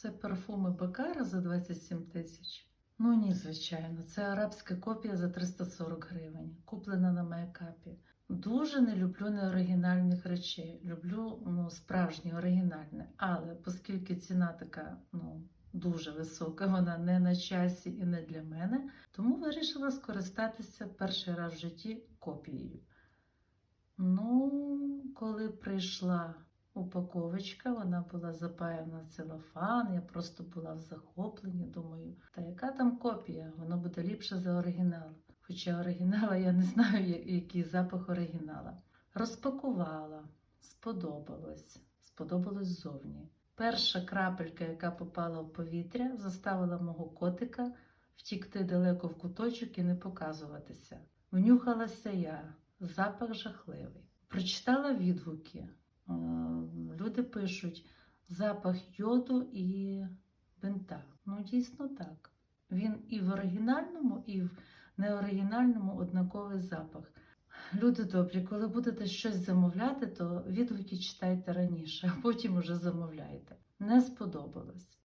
Це парфуми Бакара за 27 тисяч. Ну ні, звичайно, це арабська копія за 340 гривень, куплена на мейкапі. Дуже не люблю неоригінальних речей. Люблю ну, справжнє оригінальне. Але оскільки ціна така ну, дуже висока, вона не на часі і не для мене, тому вирішила скористатися перший раз в житті копією. Ну, коли прийшла упаковочка, вона була запаяна в целофан, я просто була в захопленні. Думаю, та яка там копія? Воно буде ліпше за оригінал. Хоча оригінала я не знаю, який запах оригінала. Розпакувала, сподобалось, сподобалось ззовні. Перша крапелька, яка попала в повітря, заставила мого котика втікти далеко в куточок і не показуватися. Внюхалася я, запах жахливий. Прочитала відгуки. Люди пишуть запах йоду і бинта. Ну, дійсно так. Він і в оригінальному, і в неоригінальному однаковий запах. Люди добрі, коли будете щось замовляти, то відгуки читайте раніше, а потім уже замовляйте. Не сподобалось.